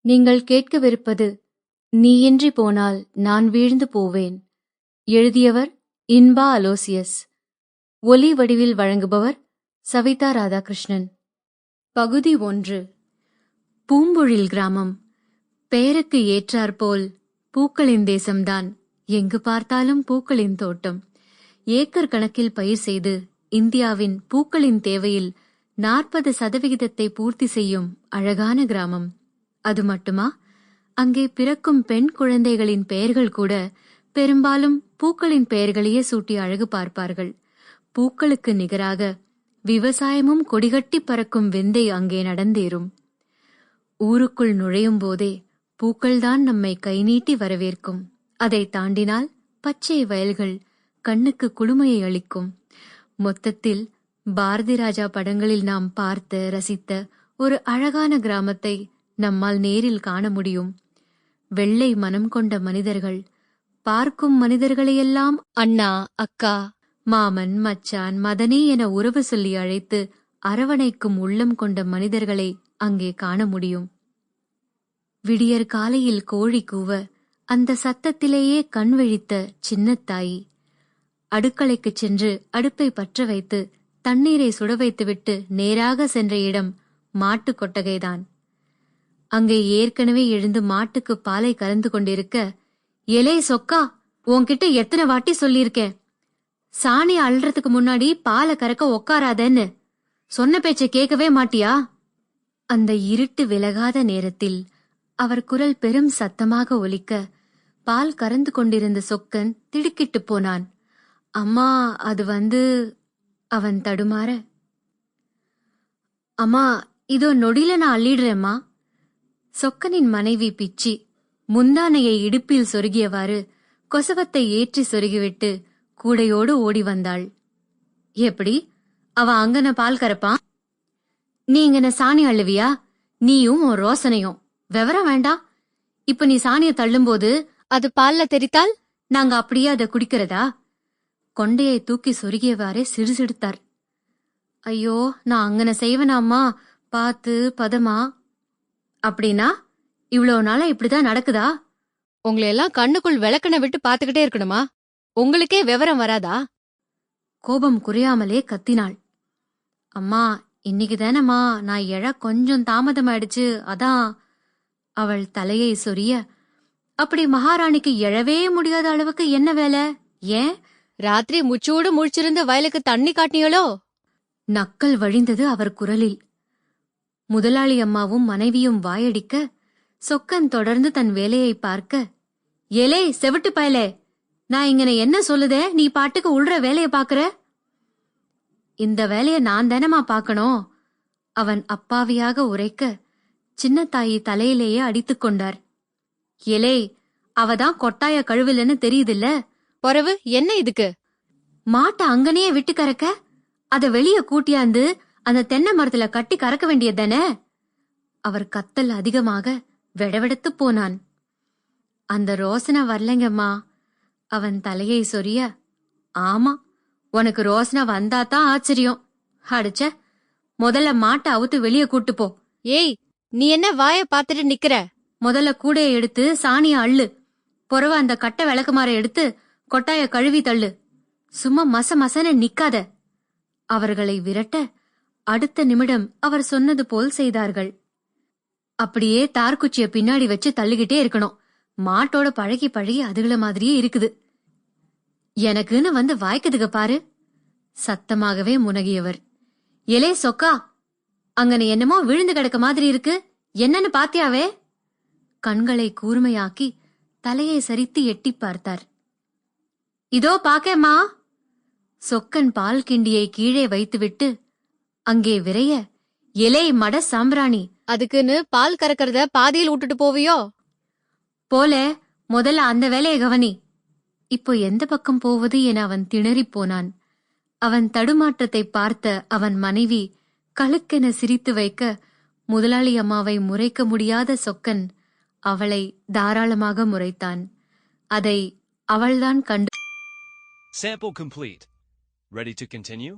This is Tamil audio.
நீங்கள் கேட்கவிருப்பது நீயின்றி போனால் நான் வீழ்ந்து போவேன். எழுதியவர் இன்பா அலோசியஸ். ஒலி வடிவில் வழங்குபவர் சவிதா ராதாகிருஷ்ணன். பகுதி ஒன்று. பூம்பொழில் கிராமம். பெயருக்கு ஏற்றாற்போல் பூக்களின் தேசம்தான். எங்கு பார்த்தாலும் பூக்களின் தோட்டம். ஏக்கர் கணக்கில் பயிர் செய்து இந்தியாவின் பூக்களின் தேவையில் நாற்பது சதவிகிதத்தை பூர்த்தி செய்யும் அழகான கிராமம். அது மட்டுமா? அங்கே பிறக்கும் பெண் குழந்தைகளின் பெயர்கள் கூட பெரும்பாலும் பூக்களின் பெயர்களையே சூட்டி அழகு பார்ப்பார்கள். பூக்களுக்கு நிகராக விவசாயமும் கொடிகட்டி பறக்கும் விந்தை அங்கே நடந்தேறும். ஊருக்குள் நுழையும் போதே பூக்கள்தான் நம்மை கை நீட்டி வரவேற்கும். அதை தாண்டினால் பச்சை வயல்கள் கண்ணுக்கு குளுமையை அளிக்கும். மொத்தத்தில் பாரதி ராஜா படங்களில் நாம் பார்த்த ரசித்த ஒரு அழகான கிராமத்தை நம்மால் நேரில் காண முடியும். வெள்ளை மனம் கொண்ட மனிதர்கள் பார்க்கும் மனிதர்களையெல்லாம் அண்ணா அக்கா மாமன் மச்சான் மதனி என உறவு சொல்லி அழைத்து அரவணைக்கும் உள்ளம் கொண்ட மனிதர்களை அங்கே காண முடியும். விடியற் காலையில் கோழி கூவ அந்த சத்தத்திலேயே கண் விழித்த சின்னத்தாயி அடுக்களைக்குச் சென்று அடுப்பை பற்ற வைத்து தண்ணீரை சுட வைத்துவிட்டு நேராக சென்ற இடம் மாட்டுக் கொட்டகைதான். அங்கே ஏற்கனவே எழுந்து மாட்டுக்கு பாலை கலந்து கொண்டிருக்க எலே சொக்கா உன்கிட்ட எத்தனை வாட்டி சொல்லியிருக்கேன். சாணி அள்ளுறதுக்கு முன்னாடி பாலை கறக்க உக்காராதன்னு. சொன்ன பேச்சை கேட்கவே மாட்டியா? அந்த இருட்டு விலகாத நேரத்தில் அவர் குரல் பெரும் சத்தமாக ஒலிக்க பால் கறந்து கொண்டிருந்த சொக்கன் திடுக்கிட்டு போனான். அம்மா அது வந்து அவன் தடுமாற. அம்மா இதோ நொடியில நான் அள்ளிடுறேம்மா. சொக்கனின் மனைவி பிச்சி முந்தானையை இடுப்பில் சொருகியவாறு கொசவத்தை ஏற்றி சொருகிவிட்டு கூடையோடு ஓடி வந்தாள். எப்படி? அவ அங்கன பால் கறப்பான் நீ இங்கன சாணி அழுவியா நீயும் உன் ரோசனையும். விவரம் வேண்டாம் இப்ப நீ சாணிய தள்ளும்போது அது பால்ல தெரித்தால் நாங்க அப்படியே அதை குடிக்கிறதா? கொண்டையை தூக்கி சொருகியவாறே சிடுசிடுத்தார் ஐயோ நான் அங்கன செய்வனாம்மா. பார்த்து பதமா? அப்படின்னா இவ்வளோ நாளா இப்படிதான் நடக்குதா? உங்களை எல்லாம் கண்ணுக்குள் விளக்கண விட்டு பாத்துக்கிட்டே இருக்கணுமா? உங்களுக்கே விவரம் வராதா? கோபம் குறையாமலே கத்தினாள். அம்மா இன்னைக்கு தானம்மா நான் எழ கொஞ்சம் தாமதமாயிடுச்சு அதான். அவள் தலையை சொரிய அப்படி மகாராணிக்கு எழவே முடியாத அளவுக்கு என்ன வேலை? ஏன்? ராத்திரி முச்சூடு முழிச்சிருந்து வயலுக்கு தண்ணி காட்டினீங்களோ நக்கல் வழிந்தது அவர் குரலில். முதலாளி அம்மாவும் மனைவியும் வாயடிக்க சொக்கன் தொடர்ந்து தன் வேலையை பார்க்க ஏலே செவிட்டு பயலே நான் இங்கன என்ன சொல்லுதே? நீ பாட்டுக்கு உள்ற வேலைய பாக்குற? இந்த வேலைய நான் தானமா பாக்கணும் அவன் அப்பாவியாக உரைக்க சின்ன தாயி தலையிலேயே அடித்துக் கொண்டார். எலே அவதான் கொட்டாய கழுவிலன்னு தெரியுதில்ல? பொறவு என்ன இதுக்கு? மாட்டை அங்கனையே விட்டு கறக்க? அத வெளிய கூட்டியாந்து அந்த தென்னை மரத்துல கட்டி கறக்க வேண்டியதுதானே? அவர் கத்தல் அதிகமாக வெடவெடத்து போனான். அந்த ரோசனை வரலைங்கம்மா. அவன் தலையை சொரிய ஆமா உனக்கு ரோசனை வந்தாதான் ஆச்சரியம். அடிச்ச முதல்ல மாட்டை அவுத்து வெளிய கூட்டு போ. ஏய் நீ என்ன வாய பாத்துட்டு நிக்கிற? முதல்ல கூடைய எடுத்து சாணிய அள்ளு. பொறவ அந்த கட்டை விளக்குமாற எடுத்து கொட்டாய கழுவி தள்ளு. சும்மா மச மசன நிக்காத. அவர்களை விரட்ட அடுத்த நிமிடம் அவர் சொன்னது போல் செய்தார்கள். அப்படியே தார்குச்சிய பின்னாடி வச்சு தள்ளிக்கிட்டே இருக்கணும். மாட்டோட பழகி பழகி அதுகள மாதிரியே இருக்குது. எனக்குன்னு வந்து வாய்க்குதுக பாரு. சத்தமாகவே முனகியவர். எலே சொக்கா அங்கன என்னமோ விழுந்து கிடக்க மாதிரி இருக்கு. என்னன்னு பாத்தியாவே? கண்களை கூர்மையாக்கி தலையை சரித்து எட்டி பார்த்தார். இதோ பாக்கேம்மா. சொக்கன் பால் கிண்டியை கீழே வைத்துவிட்டு அங்கே விரைய எலே மட சாம்பிராணி அதுக்குன்னு பால் கறக்கறத பாதியில் விட்டுட்டு போவியோ? போல முதல்ல அந்த வேலையை கவனி. இப்போ எந்த பக்கம் போவது? என அவன் திணறிப் போனான். அவன் தடுமாற்றத்தை பார்த்த அவன் மனைவி கழுக்கென சிரித்து வைக்க முதலாளி அம்மாவை முறைக்க முடியாத சொக்கன் அவளை தாராளமாக முறைத்தான். அதை அவள்தான் கண்டு Sample complete. Ready to continue?